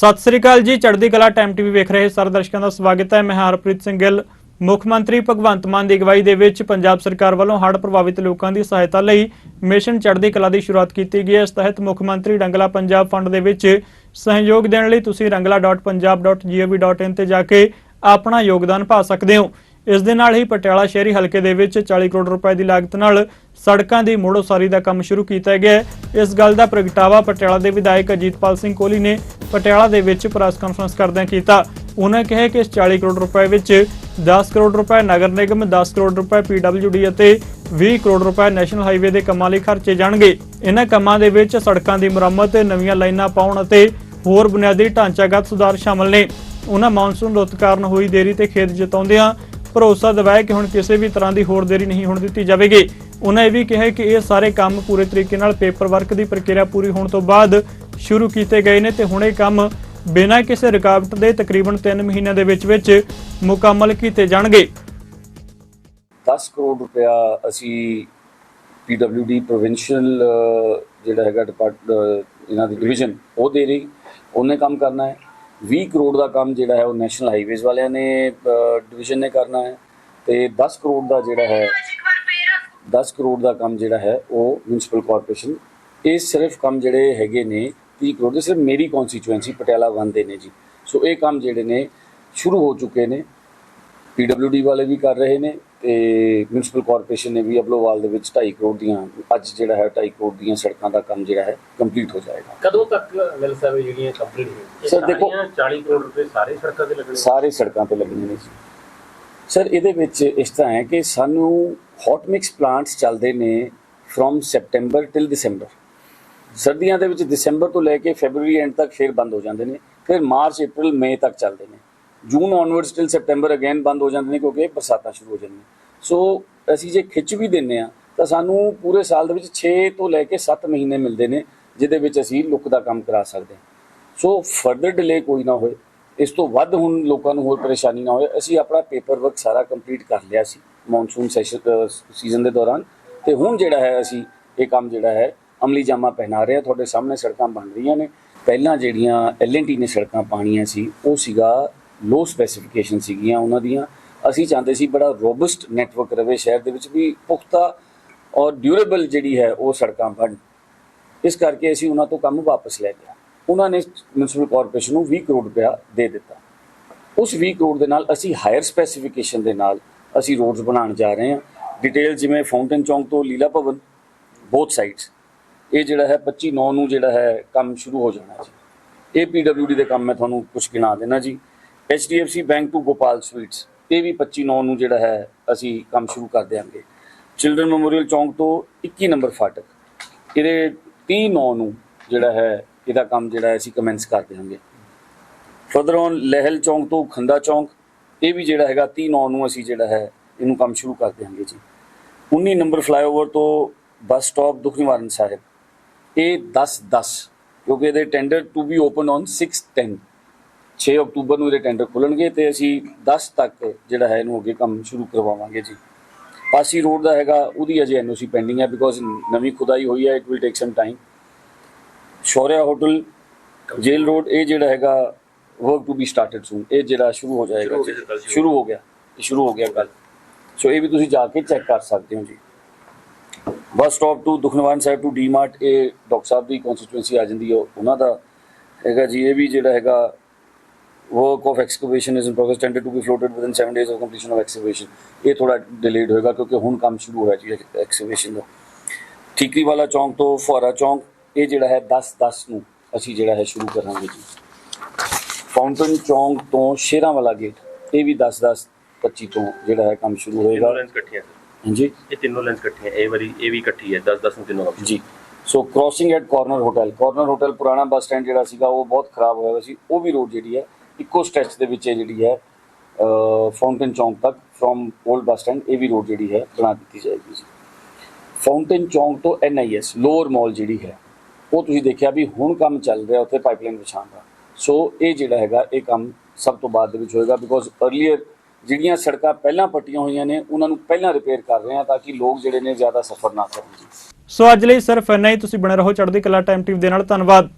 ਸਤਿ ਸ੍ਰੀ ਅਕਾਲ ਜੀ, ਚੜ੍ਹਦੀ ਕਲਾ ਟਾਈਮ ਟੀਵੀ ਵੇਖ ਰਹੇ ਸਾਰੇ ਦਰਸ਼ਕਾਂ ਦਾ ਸਵਾਗਤ ਹੈ। ਮੈਂ ਹਰਪ੍ਰੀਤ ਸਿੰਘ ਗਿੱਲ। ਮੁੱਖ ਮੰਤਰੀ ਭਗਵੰਤ ਮਾਨ ਦੀ ਅਗਵਾਈ ਦੇ ਵਿੱਚ ਪੰਜਾਬ ਸਰਕਾਰ ਵੱਲੋਂ ਹੜ੍ਹ ਪ੍ਰਭਾਵਿਤ ਲੋਕਾਂ ਦੀ ਸਹਾਇਤਾ ਲਈ ਮਿਸ਼ਨ ਚੜ੍ਹਦੀ ਕਲਾ ਦੀ ਸ਼ੁਰੂਆਤ ਕੀਤੀ ਗਈ ਹੈ। ਇਸ ਤਹਿਤ ਮੁੱਖ ਮੰਤਰੀ ਰੰਗਲਾ ਪੰਜਾਬ ਫੰਡ ਦੇ ਵਿੱਚ ਸਹਿਯੋਗ ਦੇਣ ਲਈ ਤੁਸੀਂ rangla.punjab.gov.in ਤੇ ਜਾ ਕੇ ਆਪਣਾ ਯੋਗਦਾਨ ਪਾ ਸਕਦੇ ਹੋ। ਇਸ ਦੇ ਨਾਲ ਹੀ ਪਟਿਆਲਾ ਸ਼ਹਿਰੀ ਹਲਕੇ ਦੇ ਵਿੱਚ 40 ਕਰੋੜ ਰੁਪਏ ਦੀ ਲਾਗਤ ਨਾਲ ਸੜਕਾਂ ਦੀ ਮੁੜ ਉਸਾਰੀ ਦਾ ਕੰਮ ਸ਼ੁਰੂ ਕੀਤਾ ਗਿਆ ਹੈ। ਇਸ ਗੱਲ ਦਾ ਪ੍ਰਗਟਾਵਾ ਪਟਿਆਲਾ ਦੇ ਵਿਧਾਇਕ ਅਜੀਤਪਾਲ ਸਿੰਘ ਕੋਹਲੀ ਨੇ ਪਟਿਆਲਾ ਦੇ ਵਿੱਚ ਪ੍ਰੈਸ ਕਾਨਫਰੰਸ ਕਰਦਿਆਂ ਕੀਤਾ। ਉਹਨਾਂ ਕਿਹਾ ਕਿ ਇਸ 40 ਕਰੋੜ ਰੁਪਏ ਵਿੱਚ 10 ਕਰੋੜ ਰੁਪਏ ਨਗਰ ਨਿਗਮ 10 ਕਰੋੜ ਰੁਪਏ ਪੀਡਬਲਯੂਡੀ ਅਤੇ 20 ਕਰੋੜ ਰੁਪਏ ਨੈਸ਼ਨਲ ਹਾਈਵੇ ਦੇ ਕੰਮਾਂ ਲਈ ਖਰਚੇ ਜਾਣਗੇ। ਇਹਨਾਂ ਕੰਮਾਂ ਦੇ ਵਿੱਚ ਸੜਕਾਂ ਦੀ ਮੁਰੰਮਤ, ਨਵੀਆਂ ਲਾਈਨਾਂ ਪਾਉਣ ਅਤੇ ਹੋਰ ਬੁਨਿਆਦੀ ਢਾਂਚਾਗਤ ਸੁਧਾਰ ਸ਼ਾਮਲ ਨੇ। ਉਹਨਾਂ ਮੌਨਸੂਨ ਰੁੱਤ ਕਾਰਨ ਹੋਈ ਦੇਰੀ ਤੇ ਖੇਤ ਜਤਾਉਂਦਿਆਂ ਭਰੋਸਾ ਦਿਵਾਇਆ ਕਿ ਹੁਣ ਕਿਸੇ ਵੀ ਤਰ੍ਹਾਂ ਦੀ ਹੋਰ ਦੇਰੀ ਨਹੀਂ ਹੋਣ ਦਿੱਤੀ ਜਾਵੇਗੀ। ਉਹਨਾਂ ਇਹ ਵੀ ਕਿਹਾ ਕਿ ਇਹ ਸਾਰੇ ਕੰਮ ਪੂਰੇ ਤਰੀਕੇ ਨਾਲ ਪੇਪਰ ਵਰਕ ਦੀ ਪ੍ਰਕਿਰਿਆ ਪੂਰੀ ਹੋਣ ਤੋਂ ਬਾਅਦ ਸ਼ੁਰੂ ਕੀਤੇ ਗਏ ਨੇ ਤੇ ਹੁਣ ਇਹ ਕੰਮ ਬਿਨਾਂ ਕਿਸੇ ਰੁਕਾਵਟ ਦੇ ਤਕਰੀਬਨ 3 ਮਹੀਨਿਆਂ ਦੇ ਵਿੱਚ ਵਿੱਚ ਮੁਕੰਮਲ ਕੀਤੇ ਜਾਣਗੇ। 10 ਕਰੋੜ ਰੁਪਇਆ ਅਸੀਂ PWD ਪ੍ਰੋਵਿੰਸ਼ੀਅਲ ਜਿਹੜਾ ਹੈਗਾ ਡਿਪਾਰਟ ਇਹਨਾਂ ਦੀ ਡਿਵੀਜ਼ਨ, ਉਹ ਦੇ ਰਹੀ। ਉਹਨੇ ਕੰਮ ਕਰਨਾ ਹੈ। 20 ਕਰੋੜ ਦਾ ਕੰਮ ਜਿਹੜਾ ਹੈ ਉਹ ਨੈਸ਼ਨਲ ਹਾਈਵੇਜ਼ ਵਾਲਿਆਂ ਨੇ ਡਿਵੀਜ਼ਨ ਨੇ ਕਰਨਾ ਹੈ ਤੇ 10 ਕਰੋੜ ਦਾ ਜਿਹੜਾ ਹੈ 10 ਕਰੋੜ ਦਾ ਕੰਮ ਜਿਹੜਾ ਹੈ ਉਹ ਮਿਊਨਿਸਪਲ ਕਾਰਪੋਰੇਸ਼ਨ ਇਹ ਸਿਰਫ ਕੰਮ ਜਿਹੜੇ ਹੈਗੇ ਨੇ 30 ਕਰੋੜ ਦੇ, ਸਿਰਫ ਮੇਰੀ ਕਨਸਟੀਚੁਐਂਸੀ ਪਟਿਆਲਾ ਵਨ ਦੇ ਨੇ ਜੀ। ਸੋ ਇਹ ਕੰਮ ਜਿਹੜੇ ਨੇ ਸ਼ੁਰੂ ਹੋ ਚੁੱਕੇ ਨੇ ਪੀਡਬਲਯੂਡੀ ਵਾਲੇ ਵੀ ਕਰ ਰਹੇ ਨੇ ਤੇ ਮਿਊਨਿਸਪਲ ਕਾਰਪੋਰੇਸ਼ਨ ਨੇ ਵੀ ਅਬਲੋਵਾਲ ਦੇ ਵਿੱਚ 2.5 ਕਰੋੜ ਦੀਆਂ ਅੱਜ ਜਿਹੜਾ ਹੈ 2.5 ਕਰੋੜ ਦੀਆਂ ਸੜਕਾਂ ਦਾ ਕੰਮ ਜਿਹੜਾ ਹੈ ਕੰਪਲੀਟ ਹੋ ਜਾਏਗਾ। ਕਦੋਂ ਤੱਕ ਮਿਲ ਸਕਦੇ ਜਿਹੜੀਆਂ ਕੰਪਲੀਟ ਹੋਈਆਂ? Sir, ਦੇਖੋ- 40 ਕਰੋੜ ਰੁਪਏ ਸਾਰੇ ਸੜਕਾਂ ਤੇ ਲੱਗਣੇ ਸਾਰੇ ਸੜਕਾਂ ਤੇ ਲੱਗਣੇ ਨੇ ਜੀ। ਸਰ ਇਹਦੇ ਵਿੱਚ ਇਸ ਤਰ੍ਹਾਂ ਹੈ ਕਿ ਸਾਨੂੰ ਹੌਟ ਮਿਕਸ ਪਲਾਂਟਸ ਚੱਲਦੇ ਨੇ ਫਰੋਮ ਸੈਪਟੈਂਬਰ ਟਿਲ ਦਸੰਬਰ ਸਰਦੀਆਂ ਦੇ ਵਿੱਚ ਦਸੰਬਰ ਤੋਂ ਲੈ ਕੇ ਫੈਬਰੂਰੀ ਐਂਡ ਤੱਕ ਫਿਰ ਬੰਦ ਹੋ ਜਾਂਦੇ ਨੇ। ਫਿਰ ਮਾਰਚ ਅਪ੍ਰੈਲ ਮਈ ਤੱਕ ਚੱਲਦੇ ਨੇ। June onwards till September again ਬੰਦ ਹੋ ਜਾਂਦੇ ਨੇ ਕਿਉਂਕਿ ਬਰਸਾਤਾਂ ਸ਼ੁਰੂ ਹੋ ਜਾਂਦੀਆਂ। ਸੋ ਅਸੀਂ ਜੇ ਖਿੱਚ ਵੀ ਦਿੰਨੇ ਆ ਤਾਂ ਸਾਨੂੰ ਪੂਰੇ ਸਾਲ ਦੇ ਵਿੱਚ 6 ਤੋਂ ਲੈ ਕੇ 7 ਮਹੀਨੇ ਮਿਲਦੇ ਨੇ, ਜਿਹਦੇ ਵਿੱਚ ਅਸੀਂ ਲੁੱਕ ਦਾ ਕੰਮ ਕਰਾ ਸਕਦੇ ਹਾਂ। ਸੋ ਫਰਦਰ ਡਿਲੇ ਕੋਈ ਨਾ ਹੋਏ। ਇਸ ਤੋਂ ਵੱਧ ਹੁਣ ਲੋਕਾਂ ਨੂੰ ਹੋਰ ਪਰੇਸ਼ਾਨੀ ਨਾ ਹੋਏ। ਅਸੀਂ ਆਪਣਾ ਪੇਪਰ ਵਰਕ ਸਾਰਾ ਕੰਪਲੀਟ ਕਰ ਲਿਆ ਸੀ ਮੌਨਸੂਨ ਸੈਸ਼ਨ ਸੀਜ਼ਨ ਦੇ ਦੌਰਾਨ। ਤੇ ਹੁਣ ਜਿਹੜਾ ਹੈ, ਅਸੀਂ ਇਹ ਕੰਮ ਜਿਹੜਾ ਹੈ, ਅਮਲੀ ਜਾਮਾ ਪਹਿਨਾ ਰਹੇ ਹਾਂ। ਤੁਹਾਡੇ ਸਾਹਮਣੇ ਸੜਕਾਂ ਬਣ ਰਹੀਆਂ ਨੇ। ਪਹਿਲਾਂ ਜਿਹੜੀਆਂ ਐਲਐਨਟੀ ਨੇ ਸੜਕਾਂ ਪਾਣੀਆਂ ਸੀ, ਉਹ ਸੀਗਾ ਲੋ ਸਪੈਸੀਫਿਕੇਸ਼ਨ ਸੀਗੀਆਂ ਉਹਨਾਂ ਦੀਆਂ। ਅਸੀਂ ਚਾਹੁੰਦੇ ਸੀ ਬੜਾ ਰੋਬਸਟ ਨੈਟਵਰਕ ਰਵੇ ਸ਼ਹਿਰ ਦੇ ਵਿੱਚ ਵੀ ਪੁਖਤਾ ਔਰ ਡਿਊਰੇਬਲ ਜਿਹੜੀ ਹੈ ਉਹ ਸੜਕਾਂ ਬਣ। ਇਸ ਕਰਕੇ ਅਸੀਂ ਉਹਨਾਂ ਤੋਂ ਕੰਮ ਵਾਪਸ ਲੈ ਲਿਆ। ਉਹਨਾਂ ਨੇ ਮਿਊਨਿਸਪਲ ਕਾਰਪੋਰੇਸ਼ਨ ਨੂੰ 20 ਕਰੋੜ ਰੁਪਇਆ ਦੇ ਦਿੱਤਾ। ਉਸ 20 ਕਰੋੜ ਦੇ ਨਾਲ ਅਸੀਂ ਹਾਇਰ ਸਪੈਸੀਫਿਕੇਸ਼ਨ ਦੇ ਨਾਲ ਅਸੀਂ ਰੋਡਸ ਬਣਾਉਣ ਜਾ ਰਹੇ ਹਾਂ। ਡਿਟੇਲ ਜਿਵੇਂ ਫਾਊਂਟਨ ਚੌਂਕ ਤੋਂ ਲੀਲਾ ਭਵਨ ਬੋਥ ਸਾਈਡਸ ਇਹ ਜਿਹੜਾ ਹੈ 25 9 ਨੂੰ ਜਿਹੜਾ ਹੈ ਕੰਮ ਸ਼ੁਰੂ ਹੋ ਜਾਣਾ ਜੀ। ਇਹ PWD ਦੇ ਕੰਮ ਮੈਂ ਤੁਹਾਨੂੰ ਕੁਝ ਗਿਣਾ ਦੇਣਾ ਜੀ। HDFC bank to Gopal sweets ਇਹ ਵੀ 25 9 ਨੂੰ ਜਿਹੜਾ ਹੈ ਅਸੀਂ ਕੰਮ ਸ਼ੁਰੂ ਕਰ ਦਿਆਂਗੇ। ਚਿਲਡਰਨ ਮੈਮੋਰੀਅਲ ਚੌਂਕ ਤੋਂ 21 ਨੰਬਰ ਫਾਟਕ, ਇਹਦੇ 30 9 ਨੂੰ ਜਿਹੜਾ ਹੈ ਇਹਦਾ ਕੰਮ ਜਿਹੜਾ ਅਸੀਂ ਕਮੈਂਸ ਕਰ ਦਿਆਂਗੇ। ਫਰਦਰ ਔਨ ਲਹਿਲ ਚੌਂਕ ਤੋਂ ਖੰਦਾ ਚੌਂਕ ਇਹ ਵੀ ਜਿਹੜਾ ਹੈਗਾ 30 9 ਨੂੰ ਅਸੀਂ ਜਿਹੜਾ ਹੈ ਇਹਨੂੰ ਕੰਮ ਸ਼ੁਰੂ ਕਰ ਦਿਆਂਗੇ ਜੀ। 19 ਨੰਬਰ ਫਲਾਈਓਵਰ ਤੋਂ ਬੱਸ ਸਟਾਪ ਦੁਖ ਨਿਵਾਰਨ ਸਾਹਿਬ, ਇਹ 10 10 ਕਿਉਂਕਿ ਇਹਦੇ tender to be open on 6 10 6 ਅਕਤੂਬਰ ਨੂੰ ਇਹਦੇ ਟੈਂਡਰ ਖੁੱਲਣਗੇ ਤੇ ਅਸੀਂ 10 ਤੱਕ ਜਿਹੜਾ ਹੈ ਇਹਨੂੰ ਅੱਗੇ ਕੰਮ ਸ਼ੁਰੂ ਕਰਵਾਵਾਂਗੇ ਜੀ। ਪਾਸੀ ਰੋਡ ਦਾ ਹੈਗਾ ਉਹਦੀ ਅਜੇ ਐਨਓਸੀ ਪੈਂਡਿੰਗ ਹੈ ਬਿਕੋਜ਼ ਨਵੀਂ ਖੁਦਾਈ ਹੋਈ ਹੈ it will take some time Shaurya hotel jail road ਇਹ ਜਿਹੜਾ ਹੈਗਾ work to be started soon ਇਹ ਜਿਹੜਾ ਸ਼ੁਰੂ ਹੋ ਜਾਏਗਾ ਸ਼ੁਰੂ ਹੋ। ਗਿਆ, ਕੱਲ੍ਹ ਸ਼ੁਰੂ ਸ਼ੁਰੂ ਹੋ ਗਿਆ। ਇਹ ਸ਼ੁਰੂ ਹੋ ਗਿਆ ਕੱਲ ਸੋ ਇਹ ਵੀ ਤੁਸੀਂ ਜਾ ਕੇ ਚੈੱਕ ਕਰ ਸਕਦੇ ਹੋ ਜੀ। Bus stop to Dukhniwaran Sahib to DMart ਇਹ ਡਾਕਟਰ ਸਾਹਿਬ ਦੀ ਕਨਸਟੀਟੂਐਂਸੀ ਆ ਜਾਂਦੀ ਹੈ ਉਹਨਾਂ ਦਾ ਹੈਗਾ ਜੀ। ਇਹ ਵੀ ਜਿਹੜਾ ਹੈਗਾ work of excavation is in progress tended to be floated within 7 days of completion of excavation. ਇਹ ਥੋੜਾ ਡਿਲੇਡ ਹੋਏਗਾ ਕਿਉਂਕਿ ਹੁਣ ਕੰਮ ਸ਼ੁਰੂ ਹੋਇਆ ਜੀ ਐਕਸਕੇਵੇਸ਼ਨ ਦਾ। ਠੀਕਰੀ ਵਾਲਾ ਚੌਂਕ ਤੋਂ ਫੁਆਰਾ ਚੌਂਕ ਇਹ ਜਿਹੜਾ ਹੈ 10 10 ਨੂੰ ਅਸੀਂ ਜਿਹੜਾ ਹੈ ਸ਼ੁਰੂ ਕਰਾਂਗੇ ਜੀ। ਫਾਊਂਟਨ ਚੌਂਕ ਤੋਂ ਸ਼ੇਰਾਂ ਵਾਲਾ ਗੇਟ ਇਹ ਵੀ 10 10 25 ਤੋਂ ਜਿਹੜਾ ਹੈ ਕੰਮ ਸ਼ੁਰੂ ਹੋਏਗਾ। ਲੈਂਸ ਇਕੱਠੀਆਂ। ਹਾਂਜੀ। ਇਹ ਤਿੰਨੋਂ ਲੈਂਸ ਇਕੱਠੀਆਂ ਇਹ ਵਾਰੀ ਇਹ ਵੀ ਇਕੱਠੀ ਹੈ 10 10 ਨੂੰ ਤਿੰਨੋਂ ਜੀ। So crossing at corner hotel corner hotel ਪੁਰਾਣਾ ਬੱਸ ਸਟੈਂਡ ਜਿਹੜਾ ਸੀਗਾ ਉਹ ਬਹੁਤ ਖਰਾਬ ਹੋਇਆ ਸੀ ਉਹ ਵੀ ਰੋਡ ਜਿਹੜੀ ਹੈ ਇੱਕੋ ਸਟ੍ਰੈਚ ਦੇ ਵਿੱਚ ਇਹ ਜਿਹੜੀ ਹੈ ਫਾਊਂਟੇਨ ਚੌਂਕ ਤੱਕ ਫਰੋਮ 올ਡ ਬੱਸ ਸਟੈਂਡ ਇਹ ਵੀ ਰੋਡ ਜਿਹੜੀ ਹੈ ਬਣਾ ਦਿੱਤੀ ਜਾਏਗੀ ਜੀ। ਫਾਊਂਟਨ ਚੌਂਕ ਤੋਂ ਐਨਆਈਐਸ ਲੋਅਰ ਮਾਲ ਜਿਹੜੀ ਹੈ, ਉਹ ਤੁਸੀਂ ਦੇਖਿਆ ਵੀ ਹੁਣ ਕੰਮ ਚੱਲ ਰਿਹਾ ਉੱਥੇ ਪਾਈਪਲਾਈਨ ਵਿਛਾਉਣ ਦਾ। ਸੋ ਇਹ ਜਿਹੜਾ ਹੈਗਾ, ਇਹ ਕੰਮ ਸਭ ਤੋਂ ਬਾਅਦ ਦੇ ਵਿੱਚ ਹੋਏਗਾ ਬਿਕੋਜ਼ ਅਰਲੀਅਰ ਜਿਹੜੀਆਂ ਸੜਕਾਂ ਪਹਿਲਾਂ ਪੱਟੀਆਂ ਹੋਈਆਂ ਨੇ, ਉਹਨਾਂ ਨੂੰ ਪਹਿਲਾਂ ਰਿਪੇਅਰ ਕਰ ਰਹੇ ਹਾਂ ਤਾਂ ਕਿ ਲੋਕ ਜਿਹੜੇ ਨੇ ਜ਼ਿਆਦਾ ਸਫਰ ਨਾ ਕਰਨ ਜੀ। ਸੋ ਅੱਜ ਲਈ ਸਿਰਫ ਇੰਨਾ ਹੀ। ਤੁਸੀਂ ਬਣੇ ਰਹੋ ਚੜ੍ਹਦੀ ਕਲਾ ਟਾਈਮ ਟੀਵੀ ਦੇ ਨਾਲ। ਧੰਨਵਾਦ।